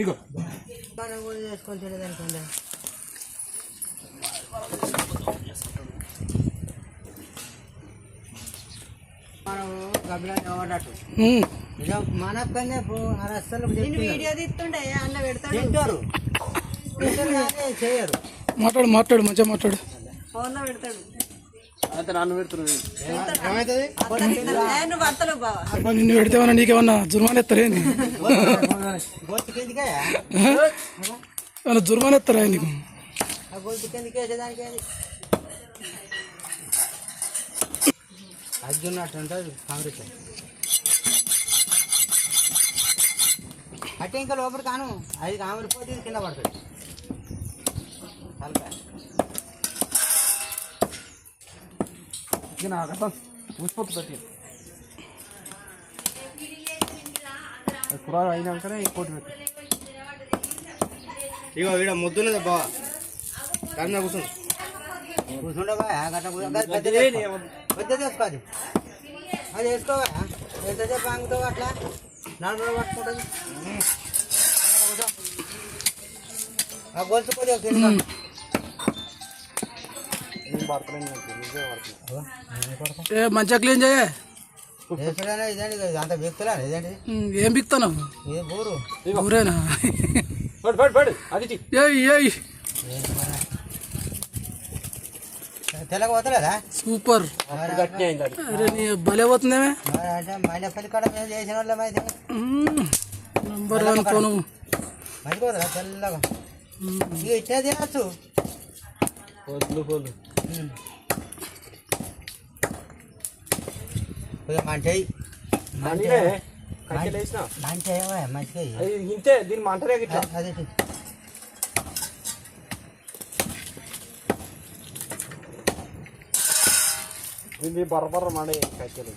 ఇగో. మనం కూడా చేసుకొని తినేదానికి మనం గబ్బిలా ఎవడట్టు ఇక మన పనే అరసలు వీడియో తీస్తుండే అన్న పెడతాడు. తింటారు చేయరు. మాట్లాడు మాట్లాడు మంచిగా మాట్లాడు. ఫోన్లో పెడతాడు. అయితే నన్ను నువ్వు నీకేమన్నా జుర్మాన్ ఎత్తారేంది? గొంతు కిందికే ఏమన్నా ఎత్తారా నీకు ఆ గొంతు కాంగ్రెస్ అంటే ఇంకా లోపల కాను అది కామరిపోతే ఇది కింద పడతాడు తలకాయ ఇక నాకు అర్థం ఊసిపోతు పురాణం అయినాకనే ఇంకోటి పెట్టు. ఇగో వీడ ముద్దున్నది బావ. కన్నా కూర్చుంది కూర్చుండవా గట్ట పెద్ద తీసుకోది అది. వేసుకోవా? ఎంతసేపు ఆగుతావు అట్లా? నడుము పట్టుకుంటుంది. ఆ గొలుసు కొద్దిగా తిన్నా నేను పడతలేను నిజమే పడుతున్నా ఏ ఏ మంచిగా క్లీన్ చేయ. ఏం బిక్తాను ఏ బోరు ఊరేనా? పడు పడు పడు. అది ఏయ్ ఏయ్. తెల్లగా పోతలేదా? సూపర్. భలే పోతుందేమే. నంబర్ వన్ ఫోను తెల్లగా. ఇట్లా తినచ్చు కోళ్ళు కోళ్ళు కొద్దిగా మంచి మంచిగా ఇంతే దీని మంటరే గిట్లా. అదే దీన్ని బర్ర బర్ర మండే కట్టెలు.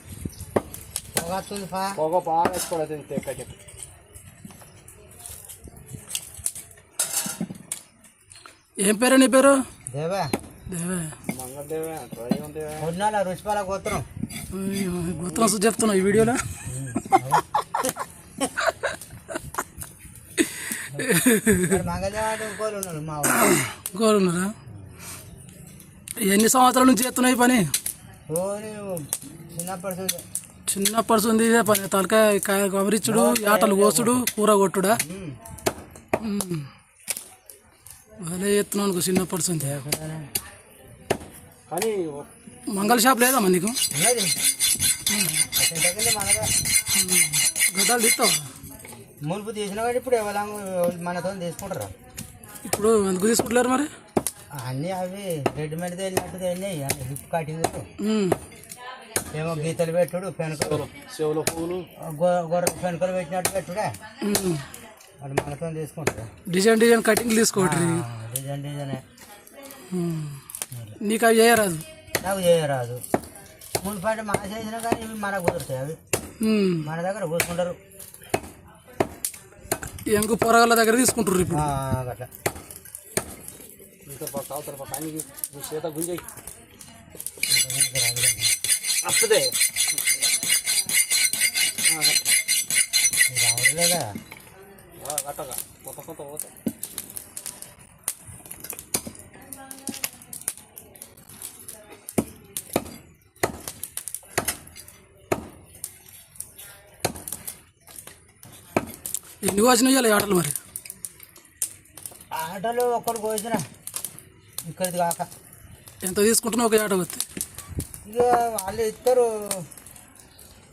పొగస్తుంది పా పొగ బాగా వేసుకోవాలి ఇంతే కట్టెలు. ఏం పేరు నీ పేరు? దేవా. గోత్రం. చెప్తున్నావు ఈ వీడియోలో. కోరున్నారా ఎన్ని సంవత్సరాల నుంచి చేస్తున్నావు ఈ పని? చిన్నప్పటి నుంచి. ఇదే పని. తలకాయ కాయ కవరిచ్చుడు ఆటలు కోసుడు కూర కొట్టుడా. భలే చేస్తున్నావు అనుకో చిన్నప్పటి నుంచి. కానీ మంగళ షాప్ నీకు? దగ్గర మనగా గడ్డాలు తీస్తావా? మునుపు తీసిన వాడు ఇప్పుడు ఎవరు మనతో తీసుకుంటారు. ఇప్పుడు ఎందుకు తీసుకుంటలేరు మరి? అన్నీ అవి రెడీమేడ్ వెళ్ళినట్టు వెళ్ళినాయి హిప్ కటింగ్. ఏమో గీతలు పెట్టుడు పెనుకలు. చెవుల పువ్వులు గొ- గొర్రె పెనుకలు పెట్టినట్టు పెట్టుడే. అది మనతో తీసుకుంటారు డిజైన్ డిజైన్ కటింగ్ తీసుకోవట్రీ ఆ, డిజైన్ డిజైన్. నీకు అవి చేయరాదు. నాకు చేయరాదు. మునుపంటే మన చేసినా కానీ మనకు కుదురుతాయి అవి. మన దగ్గర కూర్చుంటారు ఎంగు పొరగాల దగ్గర తీసుకుంటారు ఇప్పుడు. అట్లా. చేత రావులేదా కట్టగా కొత్త కొత్త పోతాయి. ఎన్ని ఈ ఆటలు మరి. ఆటలు ఒక్కడు కోసిన ఇక్కడిది కాక. ఎంత తీసుకుంటున్నావు ఒక ఆట వస్తే ఇక వాళ్ళు ఇస్తారు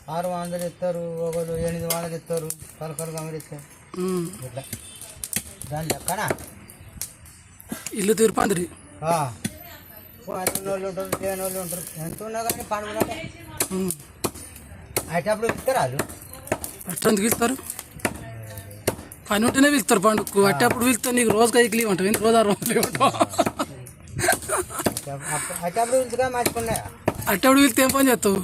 ఆరు వందలు ఇస్తారు ఒకరు ఎనిమిది వందలు ఇస్తారు పలకలు గమనిస్తారు ఉమ్. ఇట్లా. దాని లెక్కన? ఇల్లు తీర్పాందిరి వాళ్ళు ఉంటారు లేని వాళ్ళు ఉంటారు. ఎంత ఉన్నా కానీ పండుగ ఉమ్. అటప్పుడు ఇస్తారు వాళ్ళు? అట్టెందుకు పిలుస్తారు పని ఉంటేనే పిలుస్తారు పండుగ అట్టేప్పుడు పిలుస్తారు నీకు రోజుకి ఐదు లీవ్ ఉంటావు రోజు ఉంటావు అటప్పుడు ఇంతగా మార్చుకున్నాయా? అట్టేప్పుడు పిలిస్తే ఏం పని చేస్తావు?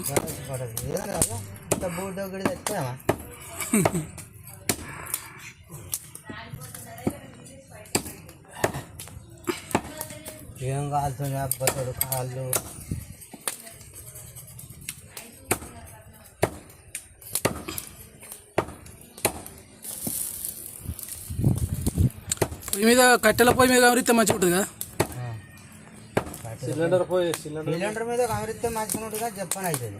ఏం అబ్బతడు కాళ్ళు. పొయ్యి మీద కట్టెల పొయ్యి మీద కవరిస్తే మంచిగా ఉంటుంది కదా? సిలిండర్ పోయి సిలిండర్ సిలిండర్ మీద కమరిస్తే మంచిగా ఉంటుంది కానీ చెప్పని అవుతుంది.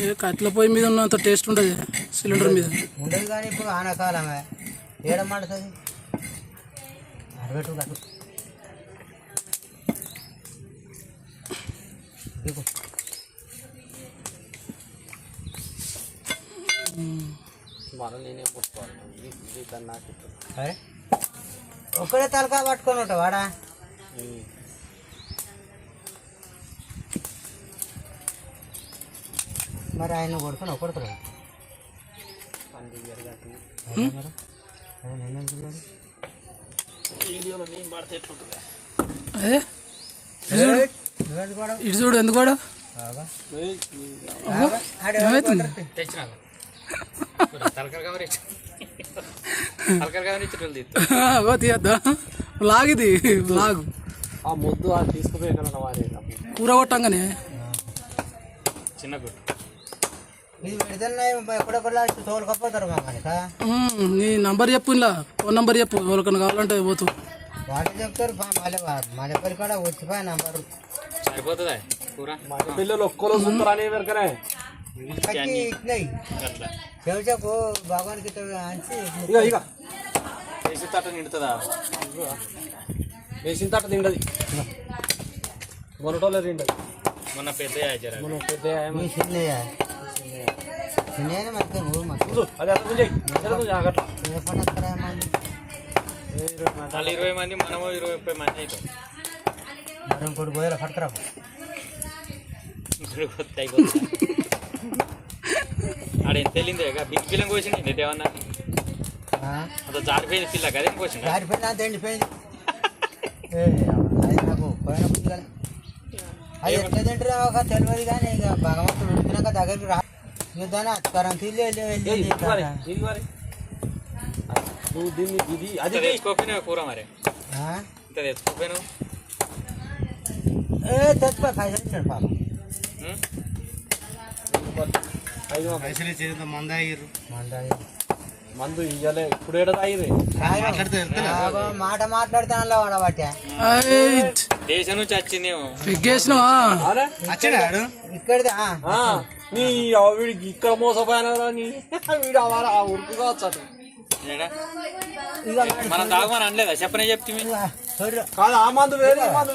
ఏ కట్టెల పొయ్యి మీద ఉన్నంత టేస్ట్ ఉంటుంది సిలిండర్ మీద? ఉండదు కానీ ఇప్పుడు ఆనకాలమే. ఏడం మండుతుంది? అరబెట్టు మనం నేనే పోసుకోవాలి ఇది దాన్ని నాకు ఇట్టు. అరే ఒక్కడే తలకా పట్టుకొని ఉంటావు వాడా. మరి ఆయన కొడుకుని కొడుకురా? ఇటు చూడు. ఎందుకు ఏమవుతుంది అగో తీయద్దా బ్లాగ్ ఇది బ్లాగ్ ఆ ముద్దు ఆ తీసుకుపోయి ఎక్కడ వారి కూర కొట్టంగానే? చిన్న గుట్టు నీ నంబర్ చెప్పు ఇలా ఫోన్ నంబర్ చెప్పు ఎవరికైనా కావాలంటే పోతు. వాళ్ళు చెప్తారు మన ఎప్పటి కూడా వచ్చిపోయి నంబరు. సరిపోతుందా కూర? మా పిల్లలు ఒక్కలో సూపర్ అని చెవిచకు భగవానికి ఇక ఇక వేసి తట్ట నిండుతుందా? వేసిన తట్ట తిండది మొన్నటోళ్ళే తిండది. మొన్న పెద్ద జర. మనం పెద్ద ఇరవై మంది. వాళ్ళు ఇరవై మంది మనము ఇరవై ముప్పై మంది అవుతాం మరి ఇంకోటి గోయలు పట్టుకురా ఆడ వెళ్ళింది బిగ్ పిల్లం కోసింది ఏమన్నా అంత జారిపోయింది పిల్ల కదేం కోసింది? జారిపోయింది అంత ఎండిపోయింది. అది నాకు పోయిన కాలే. అది ఎట్లా తింటారో ఒక తెలియదు కానీ ఇక భగవంతుడు ఉడికినాక దగ్గరికి రా. ఇక దాన్ని అత్కారం తిల్లి వెళ్ళి అది ఇంత తెచ్చుకోకపోయినా కూర మరి? ఇంత తెచ్చుకోకపోయినా ఏ తెచ్చిపో పైసలు ఇచ్చాడు పాప. పైసలు ఇచ్చేది మంద అయ్యారు మందు ఇయ్యలే ఇప్పుడు మాట మాట్లాడుతాను వాడబట్టే దేశం నుంచి వచ్చిందేమో. ఆ, నీ వీడికి ఇక్కడ మోసపోయినా నీ? వీడు అవారా ఆ ఉరుకు కావచ్చు మనం తాగమని అనలేదా? చెప్పనే చెప్తే. కాదు ఆ మందు వేరే మందు.